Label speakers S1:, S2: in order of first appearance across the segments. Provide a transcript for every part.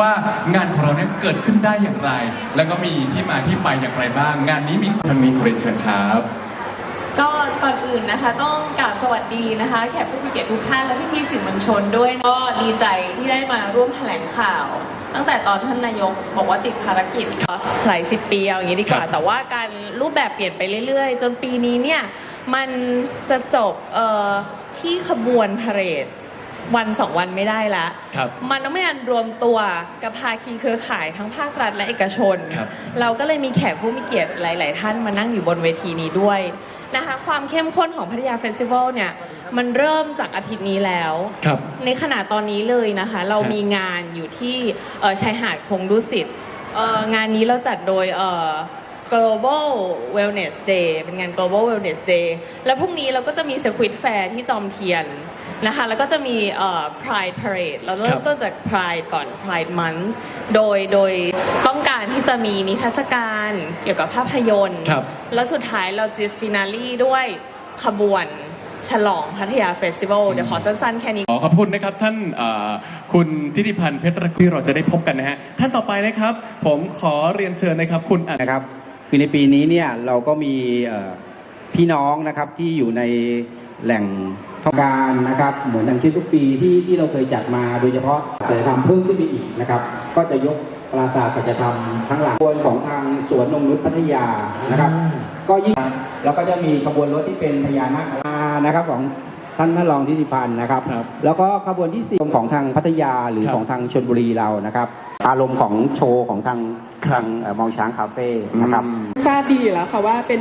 S1: ว่างานของเราเนี่ยเกิดขึ้นได้อย่างไร แล้วก็มีที่มาที่ไปอย่างไรบ้าง งานนี้มีทางนี้ขอเรียนเชิญครับ
S2: ก็ก่อนอื่นนะคะต้องกราบสวัสดีนะคะแขกผู้มีเกียรติทุกท่านและพี่ๆสื่อมวลชนด้วยก็ดีใจที่ได้มาร่วมแถลงข่าว ตั้งแต่ตอนท่านนายกบอกว่าติดภารกิจ
S3: หลายสิบปีเอาอย่างนี้ดีกว่า
S1: ครับ
S3: แต่ว่าการรูปแบบเปลี่ยนไปเรื่อยๆ จนปีนี้เนี่ยมันจะจบเอ่อที่ขบวนพาเหรด วันสองวันไม่ได้ละ
S1: ครับ
S3: มันต้องมีการรวมตัวกับภาคีเครือข่ายทั้งภาครัฐและเอกชน
S1: ครับ
S3: เราก็เลยมีแขกผู้มีเกียรติหลาย ๆ ท่านมานั่งอยู่บนเวทีนี้ด้วยนะคะ ความเข้มข้นของพัทยาเฟสติวัลเนี่ยมันเริ่มจากอาทิตย์นี้แล้ว
S1: ครับ
S3: ในขณะตอนนี้เลยนะคะ เรา
S1: ครับ
S3: มีงานอยู่ที่เอ่อชายหาดคงดุสิตเอ่องานนี้เราจัดโดยเอ่อ global wellness day เป็นงาน global wellness day แล้วพรุ่งนี้เราก็จะมี circuit fair ที่จอมเทียนนะคะแล้วก็จะมีเอ่อ pride parade เราเริ่
S1: ครั
S3: ม
S1: บ
S3: ต้นจาก pride ก่อน pride month โดยโดยต้องการที่จะมีนิทรรศการเกี่ยวกับภาพยนตร์
S1: ครับ
S3: แล้วสุดท้ายเราจะฟินาลี่ด้วยขบวนฉลองพัทยาเฟสติวัลเดี๋ยวขอสั้นๆ แค่นี้
S1: ขอขอบคุณนะครับ ท่านเอ่อคุณทิติพันธ์เพชรตระกูลที่เราจะได้พบกันนะฮะ ท่านต่อไปนะครับ ผมขอเรียนเชิญนะครับคุณอัน
S4: นะครับ คือในปีนี้เนี่ยเราก็มีพี่น้องนะครับที่อยู่ในแหล่งท่องการนะครับ เหมือนอย่างเช่นทุกปีที่ที่เราเคยจัดมาโดยเฉพาะศัลยธรรมเพิ่มขึ้นไปอีกนะครับ ก็จะยกปราสาทศัลยธรรมทั้งหลังขบวนของทางสวนนงนุษย์พัทยานะครับ ก็ยิ่งแล้วก็จะมีขบวนรถที่เป็นพญานาคนะครับของ ท่านท่านรองทิติพันธ์นะครับ
S1: ครับ
S4: แล้วก็ขบวนที่สี่ของทางพัทยาหรือ
S1: ครับ
S4: ของทางชนบุรีเรานะครับ อารมณ์ของโชว์ของทางทางเอ่อมองช้างคาเฟ่นะครับ
S5: ทราบดีอยู่แล้วค่ะว่าเป็น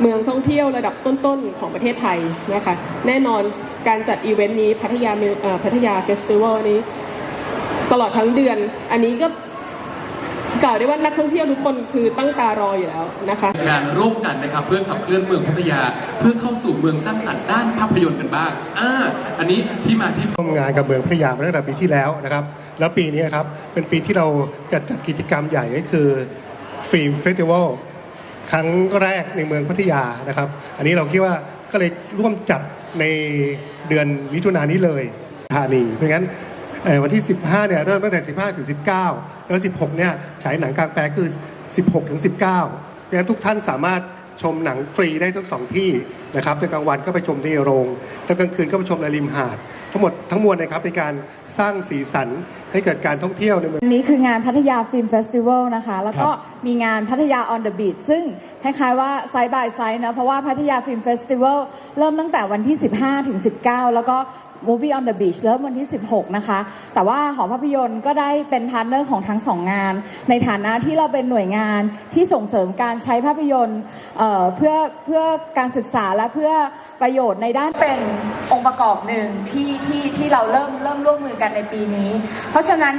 S5: เมืองท่องเที่ยวระดับต้นๆของประเทศไทยนะคะ แน่นอนการจัดอีเวนต์นี้พัทยาเมเอ่อพัทยาเฟสติวัลนี้ ตลอดทั้งเดือน อันนี้ก็ กล่าวได้ว่านักท่องเที่ยวทุกคนคือตั้งตารออยู่แล้วนะคะ
S1: งานร่วมกันนะครับเพื่อขับเคลื่อนเมืองพัทยา เพื่อเข้าสู่เมืองสร้างสรรค์ด้านภาพยนตร์กันบ้างอ่าอันนี้ที่มาที่
S6: ร่วมงานกับเมืองพัทยามาตั้งแต่ปีที่แล้วนะครับ แล้วปีนี้ครับเป็นปีที่เราจัดจัดกิจกรรมใหญ่ก็คือฟิล์มเฟสติวัลครั้งแรกในเมืองพัทยานะครับ อันนี้เราคิดว่าก็เลยร่วมจัดในเดือนมิถุนายนนี้เลยธานีเพราะงั้นเอ่อ วันที่ 15 เนี่ยเริ่มตั้งแต่ 15 ถึง 19 แล้ว 16 เนี่ยฉายหนังกลางแปลงคือ 16 ถึง 19ดังนั้นทุกท่านสามารถชมหนังฟรีได้ทั้งสองที่นะครับในกลางวันก็ไปชมที่โรงแล้วกลางคืนก็ไปชมในริมหาดทั้งหมดทั้งมวลนะครับในการสร้างสีสันให้เกิดการท่องเที่ยวในเมือง
S7: อันนี้คืองานพัทยาฟิล์มเฟสติวัลนะคะ แล้วก็มีงานพัทยา on the beach ซึ่งคล้ายๆว่าไซด์บายไซด์นะเพราะว่าพัทยาฟิล์มเฟสติวัลเริ่มตั้งแต่วันที่ 15 ถึง 19 แล้วก็ Movie on the Beach เริ่มวันที่ 16 นะคะ แต่ว่าหอภาพยนตร์ก็ได้เป็นพาร์ทเนอร์ของทั้งสองงาน ในฐานะที่เราเป็นหน่วยงานที่ส่งเสริมการใช้ภาพยนตร์เอ่อเพื่อเพื่อการศึกษาและเพื่อประโยชน์ในด้านเป็นองค์ประกอบหนึ่งที่ที่ที่เราเริ่มเริ่มร่วมมือกันในปีนี้ เพราะฉะนั้น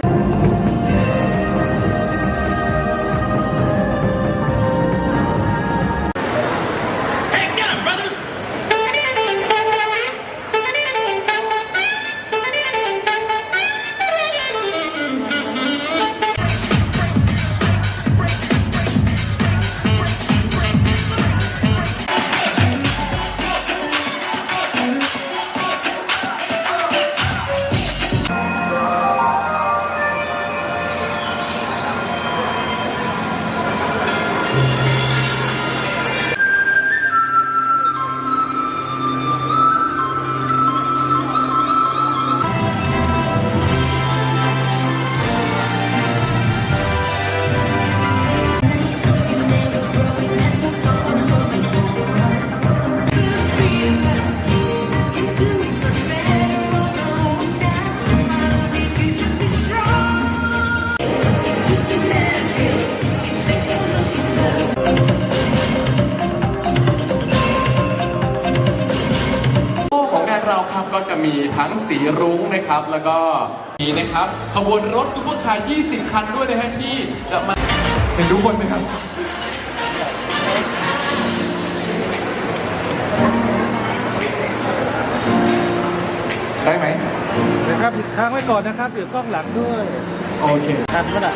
S1: มีทั้งสีรุ้งนะครับ แล้วก็มีนะครับขบวนรถซุปเปอร์คาร์20 คันด้วยนะฮะที่จะมาเห็นทุกคนไหมครับได้ไหม
S8: นะครับอีกค้างไว้ก่อนนะครับเดี๋ยวกล้องหลังด้วย
S1: โอเค
S8: ทันก็ได้